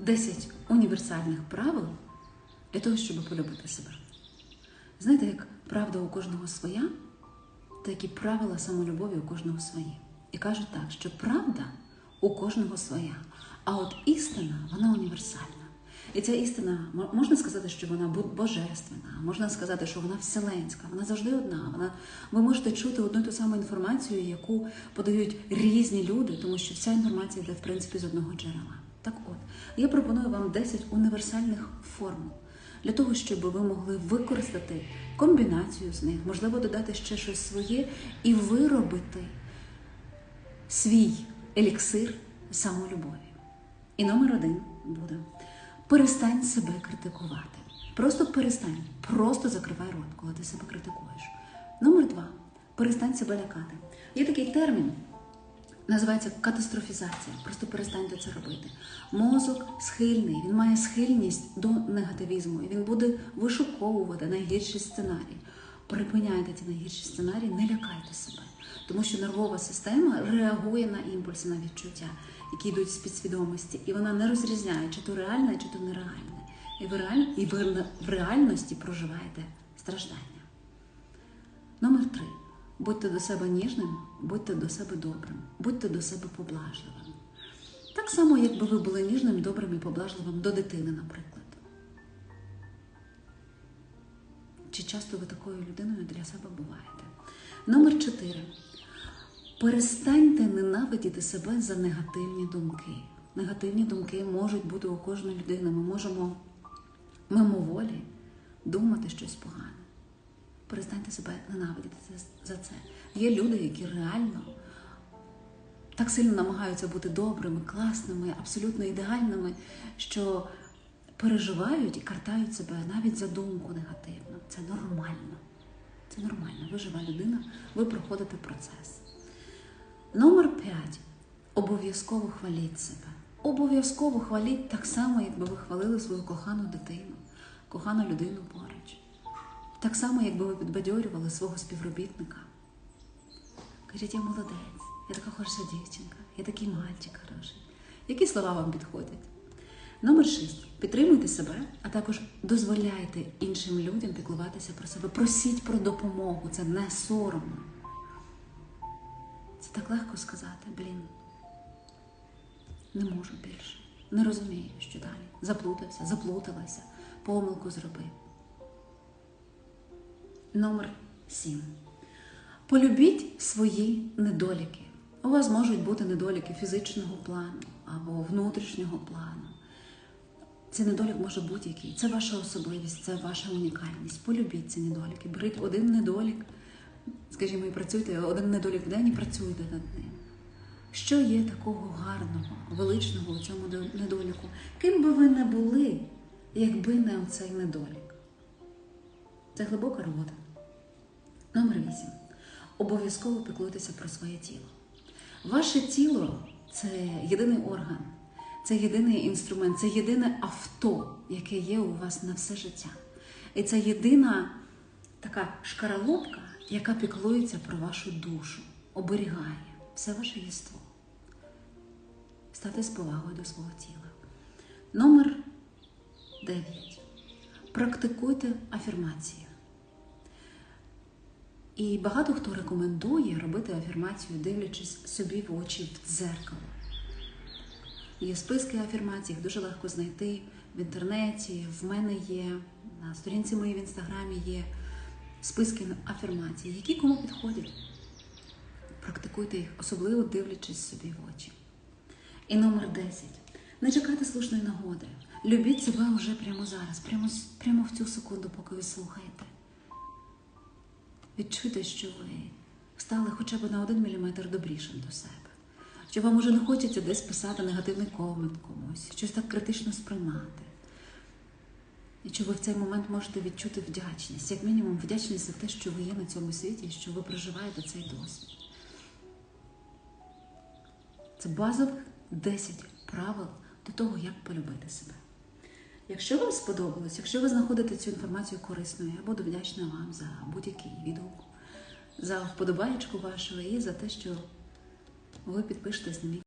10 універсальних правил для того, щоб полюбити себе. Знаєте, як правда у кожного своя, так і правила самолюбові у кожного свої. І кажуть так, що правда у кожного своя, а от істина, вона універсальна. І ця істина можна сказати, що вона божественна, можна сказати, що вона вселенська, вона завжди одна. Вона ви можете чути одну і ту саму інформацію, яку подають різні люди, тому що вся інформація йде в принципі з одного джерела. Так от, я пропоную вам 10 універсальних формул для того, щоб ви могли використати комбінацію з них, можливо, додати ще щось своє і виробити свій еліксир самолюбові. І номер один буде: перестань себе критикувати. Просто перестань, просто закривай рот, коли ти себе критикуєш. Номер два перестань себе лякати. Є такий термін. Називається катастрофізація. Просто перестаньте це робити. Мозок схильний, він має схильність до негативізму, і він буде вишуковувати найгірші сценарії. Припиняйте ті найгірші сценарії, не лякайте себе, тому що нервова система реагує на імпульси, на відчуття, які йдуть з підсвідомості, і вона не розрізняє, чи то реальне, чи то нереальне. І ви, реаль... і ви в реальності проживаєте страждання. Номер три. Будьте до себе ніжним, будьте до себе добрим, будьте до себе поблажливим. Так само, якби ви були ніжним, добрим і поблажливим до дитини, наприклад. Чи часто ви такою людиною для себе буваєте? Номер чотири. Перестаньте ненавидіти себе за негативні думки. Негативні думки можуть бути у кожної людини. Ми можемо мимоволі думати щось погане. Перестаньте себе ненавидіти за це. Є люди, які реально так сильно намагаються бути добрими, класними, абсолютно ідеальними, що переживають і картають себе навіть за думку негативну. Це нормально. Це нормально. Ви жива людина, ви проходите процес. Номер 5. Обов'язково хваліть себе. Обов'язково хваліть так само, якби ви хвалили свою кохану дитину, кохану людину поруч. Так само, якби ви підбадьорювали свого співробітника. Кажіть, я молодець, я така хороша дівчинка, я такий мальчик хороший. Які слова вам підходять? Номер 6. Підтримуйте себе, а також дозволяйте іншим людям піклуватися про себе. Просіть про допомогу, це не соромно. Це так легко сказати, блін. Не можу більше. Не розумію, що далі. Заплутався, заплуталася, помилку зробив. Номер 7. Полюбіть свої недоліки. У вас можуть бути недоліки фізичного плану або внутрішнього плану. Цей недолік може будь-який. Це ваша особливість, це ваша унікальність. Полюбіть ці недоліки. Беріть один недолік, скажімо, і працюйте один недолік в день і працюйте над ним. Що є такого гарного, величного у цьому недоліку? Ким би ви не були, якби не оцей недолік? Це глибока робота. Номер 8. Обов'язково піклуйтеся про своє тіло. Ваше тіло це єдиний орган, це єдиний інструмент, це єдине авто, яке є у вас на все життя. І це єдина така шкаралупка, яка піклується про вашу душу, оберігає все ваше єство. Стати з повагою до свого тіла. Номер 9. Практикуйте афірмації. І багато хто рекомендує робити афірмацію, дивлячись собі в очі в дзеркало. Є списки афірмацій, їх дуже легко знайти в інтернеті, в мене є, на сторінці моїй в інстаграмі є списки афірмацій, які кому підходять. Практикуйте їх, особливо дивлячись собі в очі. І номер 10. Не чекайте слушної нагоди. Любіть себе вже прямо зараз, прямо, прямо в цю секунду, поки ви слухаєте. Відчуйте, що ви стали хоча б на один міліметр добрішим до себе. Що вам уже не хочеться десь писати негативний комент комусь, щось так критично сприймати. І що ви в цей момент можете відчути вдячність, як мінімум, вдячність за те, що ви є на цьому світі що ви проживаєте цей досвід. Це базових 10 правил до того, як полюбити себе. Якщо вам сподобалось, якщо ви знаходите цю інформацію корисною, я буду вдячна вам за будь-який відгук, за вподобаєчку вашу і за те, що ви підпишетесь на мій